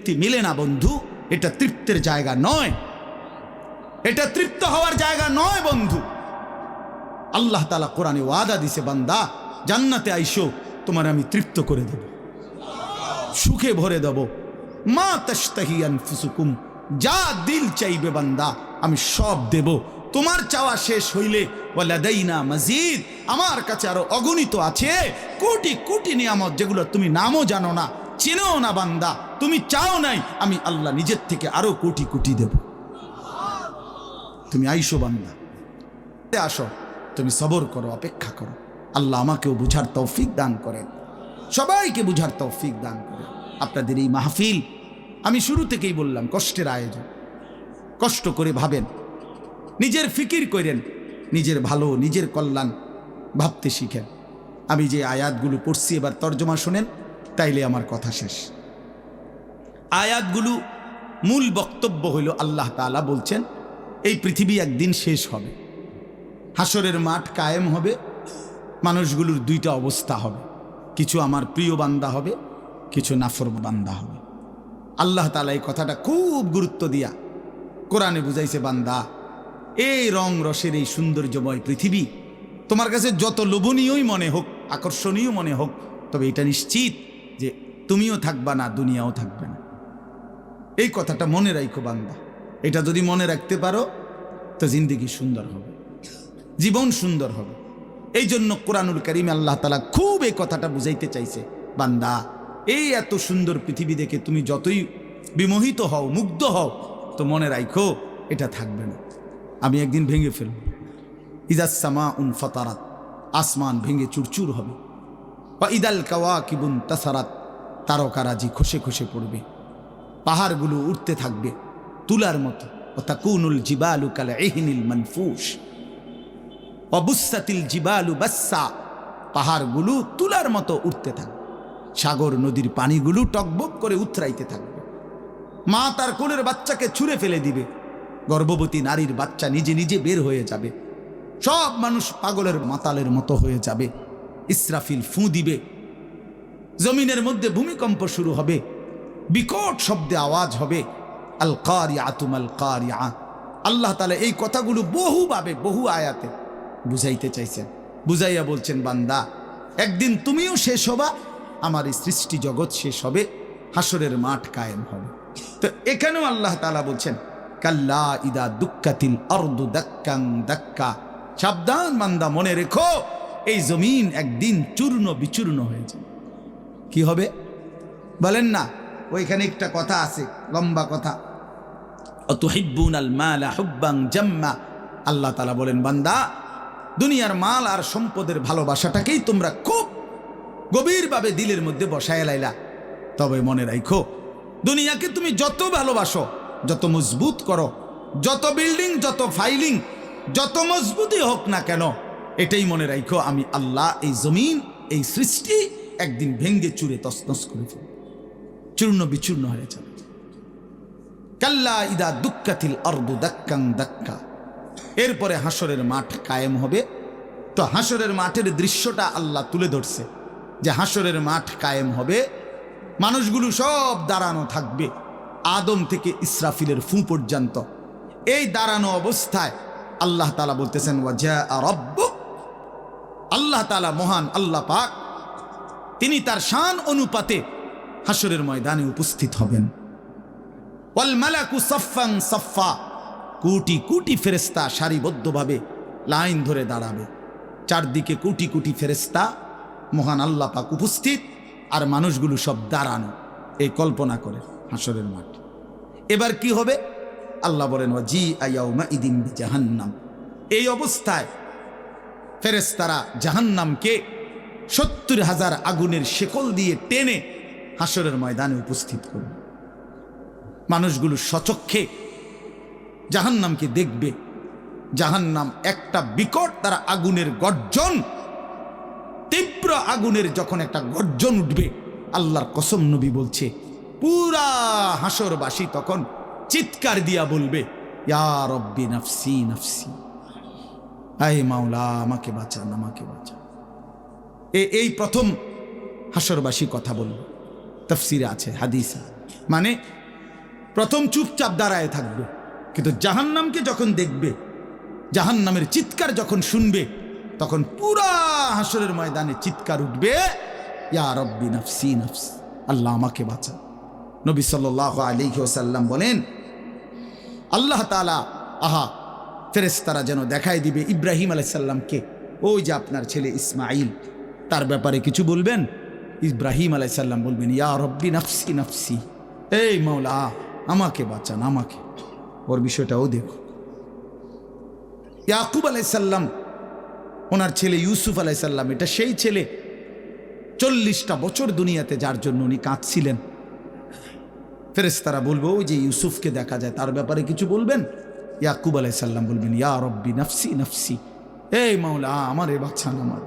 তৃপ্তি মিলে না বন্ধু, এটা তৃপ্তের জায়গা নয়। এটা তৃপ্ত হওয়ার জায়গা নয় বন্ধু। আল্লাহ তালা কোরআনে ওয়াদা দিছে, বান্দা, জান্নাতে আইসো, তোমার আমি তৃপ্ত করে দেব। সুখে ভরে দেব। মা তাস্তাহিয়ান ফুসুকুম যা দিল চাইবে বান্দা, আমি সব দেব। তোমার চাওয়া শেষ হইলে, ওয়ালাদাইনা মজিদ, আমার কাছে আরও অগণিত আছে, কোটি কোটি নিয়ামত যেগুলো তুমি নামও জানো না। চিনেও না বান্দা, তুমি চাও নাই, আমি আল্লাহ নিজের থেকে আরও কোটি কোটি দেব। তুমি আইসো বান্দা আসো, তুমি সবর করো, অপেক্ষা করো। আল্লাহ আমাকেও বুঝার তৌফিক দান করেন। সবাইকে বুঝার তৌফিক দান করেন। আপনাদের এই মাহফিল, আমি শুরু থেকেই বললাম, কষ্টের আয়োজন। কষ্ট করে ভাবেন, নিজের ফিকির করেন, নিজের ভালো, নিজের কল্যাণ ভাবতে শিখেন। আমি যে আয়াতগুলো পড়ছি, এবার তর্জমা শোনেন। তাইলে আমার কথা শেষ। আয়াতগুলো মূল বক্তব্য হইল আল্লাহ তাআলা বলছেন, এই পৃথিবী একদিন শেষ হবে। হাসরের মাঠ কায়েম হবে, মানুষগুলোর দুইটা অবস্থা হবে। কিছু আমার প্রিয় বান্দা হবে, কিছু নাফর বান্দা হবে। আল্লাহ তালা এই কথাটা খুব গুরুত্ব দিয়া কোরআনে বুঝাইছে, বান্দা, এই রং রসের এই সৌন্দর্যময় পৃথিবী তোমার কাছে যত লোভনীয়ই মনে হোক, আকর্ষণীয় মনে হোক, তবে এটা নিশ্চিত যে তুমিও থাকবা না, দুনিয়াও থাকবে না। এই কথাটা মনে রাখো বান্দা। এটা যদি মনে রাখতে পারো, তো জিন্দিগি সুন্দর হবে। জীবন সুন্দর হবে। এই জন্য কোরআনুল করিম আল্লাহ তালা খুব এই কথাটা বুঝাইতে চাইছে, বান্দা, এই এত সুন্দর পৃথিবী দেখে তুমি যতই বিমোহিত হও, মুগ্ধ হও, তো মনে রাখো এটা থাকবে না। আমি একদিন ভেঙে ফেলব। ইজাসমা উন ফতারাত, আসমান ভেঙে চুরচুর হবে। বা ইদাল কাওয়া কিবুন তাসারাত, তারকারাজি খসে খসে পড়বে। পাহাড়গুলো উঠতে থাকবে তুলার মতো। অতাকুনুল জিবালু কালা এহিনিল মানফুস অবুসাতিল জিবালু বাসা পাহাড়গুলো তুলার মতো উঠতে থাকবে। সাগর নদীর পানিগুলো টকবক করে উথরাইতে থাকবে। মা তার কোলের বাচ্চাকে ছুঁড়ে ফেলে দিবে। গর্ভবতী নারীর বাচ্চা নিজে নিজে বের হয়ে যাবে। সব মানুষ পাগলের মাতালের মতো হয়ে যাবে। ইসরাফিল ফু দিবে। জমিনের মধ্যে ভূমিকম্প শুরু হবে। বিকট শব্দে আওয়াজ হবে। আল কারিয়া তুম আল কারিয়া আল্লাহ তালা এই কথাগুলো বহুভাবে, বহু আয়াতে বুঝাইতে চাইছেন। বুঝাইয়া বলছেন, বান্দা, একদিন তুমিও শেষ হবা, আমার এই সৃষ্টি জগৎ শেষ হবে হাসরের মাঠ কায়েম হবে। তো এখানেও আল্লাহ তালা বলছেন, কাল্লা ইদা দুঃখাতিল অর্দু দাক্কাং দাক্কা। সাবধান বান্দা, মনে রেখো এই জমিন একদিন চূর্ণ বিচূর্ণ হয়ে যাবে কি হবে? বলেন না, ওইখানে একটা কথা আছে, লম্বা কথা। অতুহিব্বুন আল মালা হুব্বাং জাম্মা। আল্লাহ তালা বলেন, বান্দা, দুনিয়ার মাল আর সম্পদের ভালোবাসাটাকেই তোমরা খুব গভীরভাবে দিলের মধ্যে বসায় লাইলা। তবে মনে রাখো দুনিয়াকে তুমি যত ভালোবাসো, যত মজবুত করো, যত বিল্ডিং, যত ফাইলিং, যত মজবুতই হোক না কেন এটাই মনে রাখো আমি আল্লাহ এই জমিন, এই সৃষ্টি একদিন ভেঙ্গে চুরে তসনস করে ফেলব। চূর্ণ বিচূর্ণ হয়ে যাবে। কাল্লা ইদা দুঃখাতিল অর্দু দাক্কাং দাক্কা। এরপরে হাসরের মাঠ কায়েম হবে। তো হাসরের মাঠের দৃশ্যটা আল্লাহ তুলে ধরছে যে হাসরের মাঠ কায়েম হবে। মানুষগুলো সব দাঁড়ানো থাকবে আদম থেকে ইসরাফিলের ফু পর্যন্ত। এই দাঁড়ানো অবস্থায় আল্লাহ তালা বলতেছেন ওয়াজা রব্বুক আল্লাহ তালা মহান আল্লাহ পাক, তিনি তার শান অনুপাতে হাসরের ময়দানে উপস্থিত হবেন। কোটি কোটি ফেরেস্তা সারিবদ্ধভাবে লাইন ধরে দাঁড়াবে। চারদিকে কোটি কোটি ফেরেস্তা মহান আল্লাহ পাক উপস্থিত, আর মানুষগুলো সব দাঁড়ানো, এই কল্পনা করে হাসরের মাঠ। এবার কি হবে? আল্লাহ বলেন জি আয়াউমা ইদিন জাহান্নাম এই অবস্থায় ফেরেস্তারা জাহান্নামকে সত্তর হাজার আগুনের শেকল দিয়ে টেনে হাসরের ময়দানে উপস্থিত করবে মানুষগুলো সচক্ষে জাহান্নামকে দেখবে। জাহান্নাম একটা বিকট তারা আগুনের গর্জন, তীব্র আগুনের যখন একটা গর্জন উঠবে, আল্লাহর কসম নবী বলছে, পুরা হাসরবাসী তখন চিৎকার দিয়া বলবে, ইয়া নফসি নফসি। আয় মাওলা, আমাকে বাঁচান আমাকে বাঁচান। এ, এই প্রথম হাসরবাসী কথা বলবে তফসিরে আছে, হাদিসা মানে প্রথম চুপচাপ দাঁড়ায় থাকবে, কিন্তু জাহান্নামকে যখন দেখবে, জাহান্নামের চিৎকার যখন শুনবে, তখন পুরা হাসরের ময়দানে চিৎকার উঠবে, ইয়া নফসি, নফস, আল্লাহ আমাকে বাঁচা নবী সাল্লাহ আলী বলেন, আল্লাহ তালা আহা ফেরেস্তারা যেন দেখাই দিবে ইব্রাহিম আলাইসাল্লামকে। ওই যে আপনার ছেলে ইসমাইল তার ব্যাপারে কিছু বলবেন? ইব্রাহিম আলাইসাল্লাম বলবেন, ইয়া রব্বি নফসি নফসি। এই মাওলা, আমাকে বাঁচান, আমাকে। ওর বিষয়টাও দেখো। ইয়াকুব আলাইসাল্লাম, ওনার ছেলে ইউসুফ আলাইসাল্লাম, এটা সেই ছেলে। চল্লিশটা বছর দুনিয়াতে যার জন্য উনি কাঁদছিলেন। ফেরেস্তারা বলব, ওই যে ইউসুফকে দেখা যায়, তার ব্যাপারে কিছু বলবেন? ইয়াকুব আলাইসাল্লাম বলবেন ইয়া রব্বি নফসি নফসি। এই মাওলা আমার বাচ্চা আমার